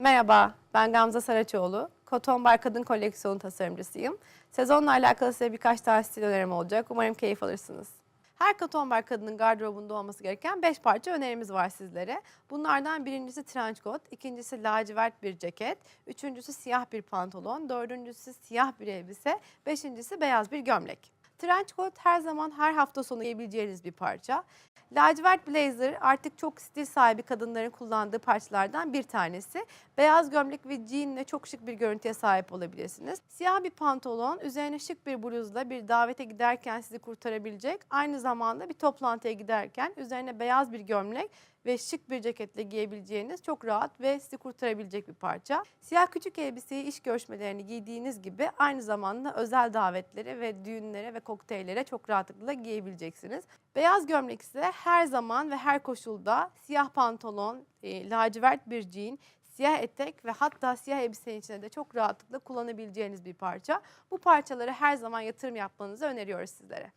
Merhaba, ben Gamze Saraçoğlu. Cotton Bar Kadın Koleksiyonu tasarımcısıyım. Sezonla alakalı size birkaç tane stil önerim olacak. Umarım keyif alırsınız. Her Cotton Bar kadının gardırobunda olması gereken 5 parça önerimiz var sizlere. Bunlardan birincisi trench coat, ikincisi lacivert bir ceket, üçüncüsü siyah bir pantolon, dördüncüsü siyah bir elbise, beşincisi beyaz bir gömlek. Trench coat her zaman her hafta sonu giyebileceğiniz bir parça. Lacivert blazer artık çok stil sahibi kadınların kullandığı parçalardan bir tanesi. Beyaz gömlek ve jeanle çok şık bir görüntüye sahip olabilirsiniz. Siyah bir pantolon, üzerine şık bir bluzla bir davete giderken sizi kurtarabilecek. Aynı zamanda bir toplantıya giderken üzerine beyaz bir gömlek ve şık bir ceketle giyebileceğiniz çok rahat ve sizi kurtarabilecek bir parça. Siyah küçük elbiseyi iş görüşmelerini giydiğiniz gibi aynı zamanda özel davetlere ve düğünlere ve kokteyllere çok rahatlıkla giyebileceksiniz. Beyaz gömlek ise her zaman ve her koşulda siyah pantolon, e, lacivert bir jean, siyah etek ve hatta siyah elbisenin içine de çok rahatlıkla kullanabileceğiniz bir parça. Bu parçaları her zaman yatırım yapmanızı öneriyoruz sizlere.